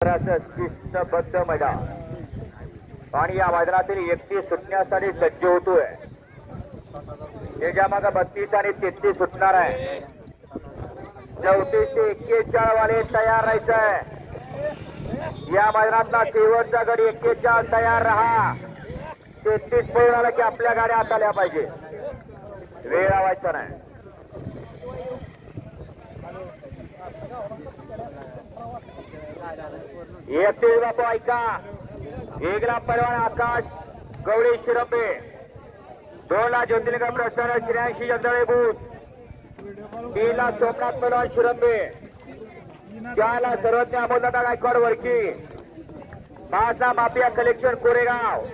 शिस्तबद्ध मैदान आणि या मैदानातील एकतीस सुटण्यासाठी सज्ज होतोय. त्याच्यामागे बत्तीस आणि तेहतीस सुटणार आहे. चौतीस ते एक्केचाळ वाले तयार राहायचंय. या मैदानातला शेवटचा गडी एक्केचाळ तयार राहा. तेहतीस पळून आला की आपल्या गाड्या हात आल्या पाहिजे. वेळ लावायचा नाही. येते बापू ऐका एकला परवान आकाश गौरी शिरंबे दोनला ज्योतिलिंग प्रसन्न श्रेयांशी जगदळे बूथ. तीनला सोमनाथ परवान शिरंबे चारला सर्वज्ञ अमोलदादा गायकवाड वरकी पाचला माफिया कलेक्शन कोरेगाव.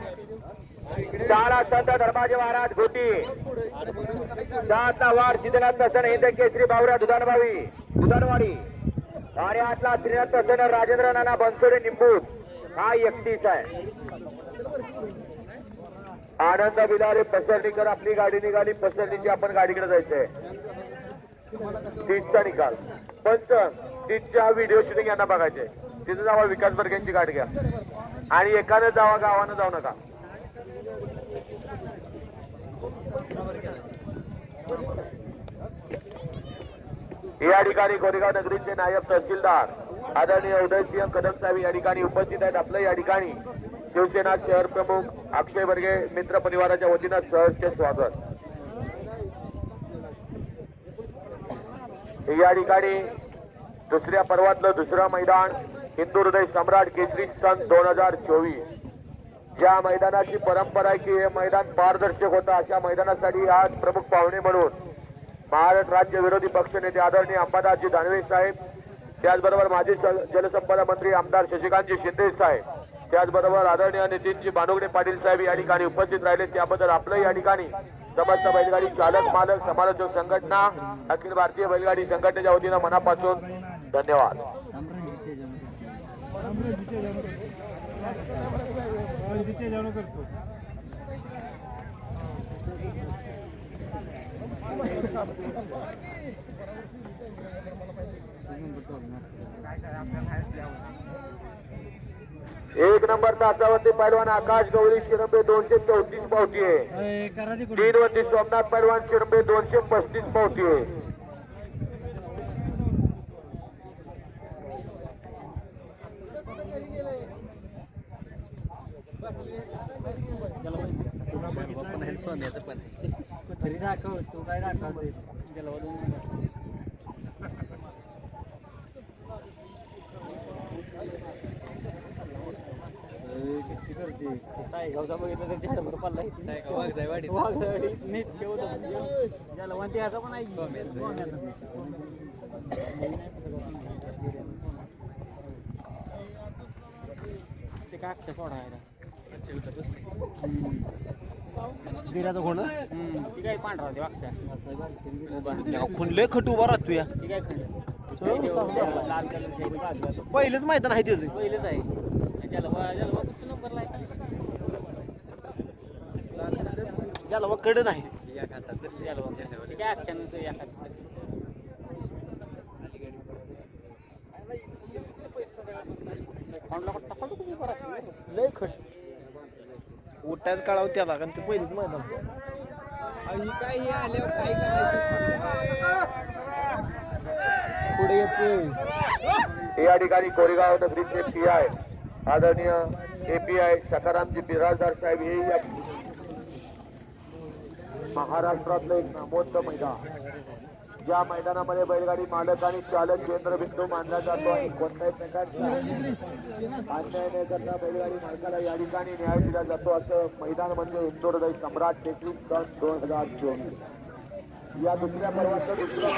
सहा संत धर्माजी महाराज घोटी. सातला वार सिद्धनाथ प्रसन्न हिंद केसरी बावरा दुधानभावी दुधानवाडी. आणि आठला श्रीनाथ प्रसन्न राजेंद्र नाना बनसोडे निंबूत हा एकतीस आहे. आनंद बिलारे पसरणीकर आपली गाडी निघाली. पसरणीची आपण गाडीकडे जायचंय. तीसचा निकाल. पंच तीसच्या व्हिडिओ शूटिंग यांना बघायचे तिथं जावा विकास बर्ग्यांची गाडी घ्या. आणि एकानं जावा गावानं जाऊ नका. या ठिकाणी गोरेगाव नगरीचे नायब तहसीलदार आदरणीय उदयसिंह कदम साहेब या ठिकाणी उपस्थित आहेत. आपलं या ठिकाणी शिवसेना शहर प्रमुख अक्षय बर्गे मित्र परिवाराच्या वतीनं सहर्ष स्वागत. या ठिकाणी दुसऱ्या पर्वातलं दुसरं मैदान हिंदू हृदय सम्राट केसरी सन दोन हजार चोवीस. ज्या मैदानाची परंपरा आहे की हे मैदान पारदर्शक होतं अशा मैदानासाठी आज प्रमुख पाहुणे म्हणून महाराष्ट्र राज्य विरोधी पक्षनेते आदरणीय अंबादासजी दानवे साहेब त्याचबरोबर माजी जलसंपदा मंत्री आमदार शशिकांतजी शिंदे साहेब त्याचबरोबर आदरणीय नितीनजी बानुगडे पाटील साहेब या ठिकाणी उपस्थित राहिले. त्याबद्दल आपलंही या ठिकाणी समस्त बैलगाडी चालक मालक समालोचक संघटना अखिल भारतीय बैलगाडी संघटनेच्या वतीनं मनापासून धन्यवाद. करतो. एक नंबर तासावरती पैलवान आकाश गौरी शिरंबे दोनशे चौतीस पावती आहे करा ते तीन वरती सोमनाथ पैलवान शिरंबे दोनशे पस्तीस पावती आहे स्वाम्याचं पण आहे. तरी दाखव तू काय दाखवते किती करते? सायगावचा बघितलं तर झाडावर पडला वाघजाईवाडी. वाघजाईवाडी. नीट ठेवत ज्याला म्हणते याचा पण ऐक ते काय अक्षर सोडायला दिला तो कोण ती काय पांढरा होती खुनले खट उभा राहतो या ती काय खंड लाल पहिलेच आहे त्याचं. पहिलेच आहे. ज्याला मग कडे नाही. ते काय या खांडला टाकलं तुम्ही? बरं लय खट. उठायच काढावं त्याला कारण ते पहिलेच मैदान पुढे येतोय. या ठिकाणी कोरेगाव नगरीचे पी आय आदरणीय एपीआय सकारामजी बिराजदार साहेब हे या महाराष्ट्रातलं एक नामोत्त मैदान. या मैदानामध्ये बैलगाडी मालक आणि चालक केंद्रबिंदू मानला जातो आणि कोणत्याही प्रकारचा अन्याय न करता बैलगाडी मालकाला या ठिकाणी न्याय दिला जातो. असं मैदान म्हणजे हिंदू सम्राट टेकडी सन दोन हजार चोवीस. या दुसऱ्या पर्वाचं दुसरं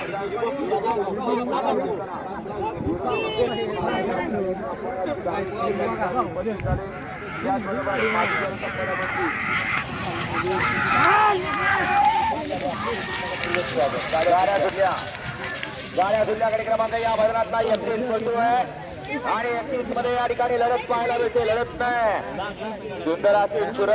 गाड्या धुतल्या गाड्या धुतल्याकडे क्रमांक या भजनात नाही. एकतीस पडतोय आणि एकतीसमध्ये या ठिकाणी लढत पाहायला मिळते. लढत नाही. सुंदर अशी सुरत